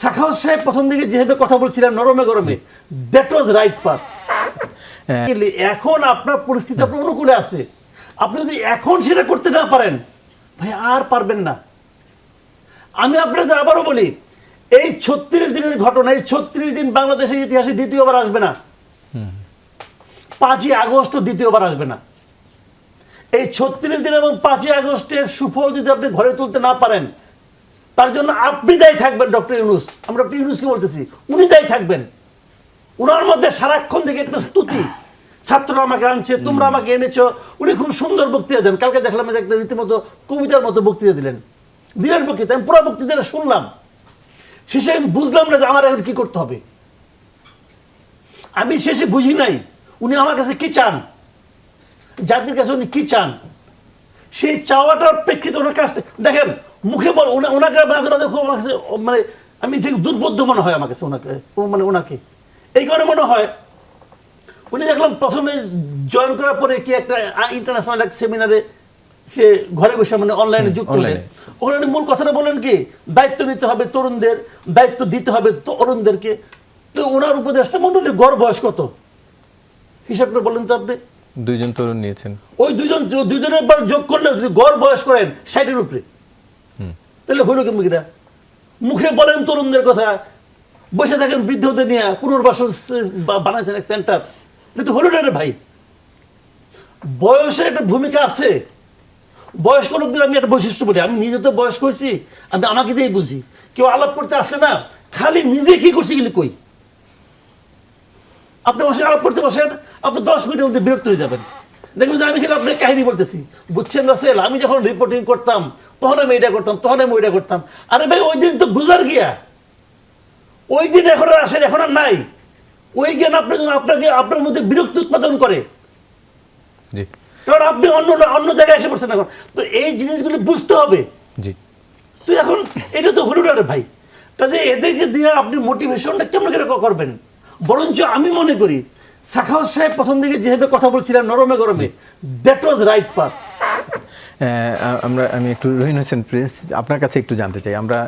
সাখাওয়াত সাহেব প্রথম দিকে যেভাবে কথা বলছিলেন নরমে গরমে দ্যাট ওয়াজ রাইট পাথ। এখন আপনার পরিস্থিতি আপনার অনুকূলে আছে। আপনি যদি এখন সেটা করতে না পারেন ভাই আর পারবেন না। আমি আপনাদের আবারও বলি এই ছত্রিশ দিনের ঘটনা এই ছত্রিশ দিন বাংলাদেশের ইতিহাসে দ্বিতীয়বার আসবে না। পাঁচই আগস্ট দ্বিতীয়বার আসবে না। এই ছত্রিশ দিন এবং পাঁচই আগস্টের সুফল যদি আপনি ঘরে তুলতে না পারেন তার জন্য আপনি দায়ী থাকবেন, ডক্টর ইউনুস। আমরা ডক্টর ইউনুসকে বলতেছি, উনি দায়ী থাকবেন। উনার মধ্যে সারাক্ষণ থেকে একটা স্তুতি। ছাত্ররা আমাকে আনছে, তোমরা আমাকে এনেছো। উনি খুব সুন্দর বক্তৃতা দেন। কালকে দেখলাম যে একটা রীতিমতো কবিতার মতো বক্তৃতা দিলেন। দিলেন বক্তৃতা, আমি পুরো বক্তৃতাটা শুনলাম। শেষে আমি বুঝলাম না যে আমার এখন কি করতে হবে। আমি শেষে বুঝি নাই, উনি আমার কাছে কি চান? জাতির কাছে উনি কি চান? সেই চাওয়াটার প্রেক্ষিতে ওনার কাছে দেখেন মুখে বল ওনা- ওনাকে মাঝে মাঝে খুব আমার কাছে মানে আমি ঠিক দুর্বোধ্য মনে হয় আমার কাছে ওনাকে মানে ওনাকে। এই কারণে মনে হয় উনি দেখলাম প্রথমে জয়েন করার পরে কি একটা ইন্টারন্যাশনাল এক সেমিনারে সে ঘরে বসে মানে অনলাইনে যুক্ত online-এ। ওখানে উনি মূল কথাটা বললেন কি দায়িত্ব নিতে হবে তরুণদের দায়িত্ব দিতে হবে তরুণদেরকে। তো ওনার উপদেশটা মন্ডলী গড় বয়স কত? হিসাব করে বলেন তো আপনি। দুইজন তরুণ নিয়েছেন। ওই দুজন দুজনের যোগ করলে যদি গড় বয়স করেন ষাটের উপরে। তাহলে হইল কেমন কিনা মুখে বলেন তরুণদের কথা। বসে থাকেন বৃদ্ধদের নিয়ে, পুনর্বাসন বানাইছেন এক সেন্টার কিন্তু হলো না রে ভাই। বয়সের একটা ভূমিকা আছে। বয়স্ক লোকদের আমি একটা বৈশিষ্ট্য বলি। আমি নিজে তো বয়স্ক হয়েছি, আমি আমাকে দিয়েই বুঝি। কেউ আলাপ করতে আসলে না, খালি নিজে কি করছি কিন্তু কই? আপনি বসে আলাপ করতে বসেন, আপনি দশ মিনিটের মধ্যে বিরক্ত হয়ে যাবেন। দেখবেন যে আমি কিন্তু আপনার কাহিনী বলতেছি। বুঝছেন রাসেল আমি যখন রিপোর্টিং করতাম তখন আমি এটা করতাম তখন আমি ওইটা করতাম। আরে ভাই ওই দিন তো গুজার গিয়া। ওই দিন এখন আর আসেন এখন আর নাই। ওই জ্ঞান আপনার জন্য আপনাকে আপনার মধ্যে বিরক্তি উৎপাদন করে। জি। কারণ আপনি অন্য অন্য জায়গায় এসে পড়ছেন এখন। তো এই জিনিসগুলি বুঝতে হবে। জি। তুই এখন এটা তো হলো না রে ভাই। কাজে এদেরকে দিয়ে আপনি মোটিভেশনটা কেমন করে করবেন? বরঞ্চ আমি মনে করি সাখাওয়াত সাহেব প্রথম দিকে যেভাবে কথা বলছিলেন, নরমে গরমে দ্যাট ওয়াজ রাইট পাথ আমরা, আমি একটু রহিন হোসেন প্রিন্স, আপনার কাছে একটু জানতে চাই। আমরা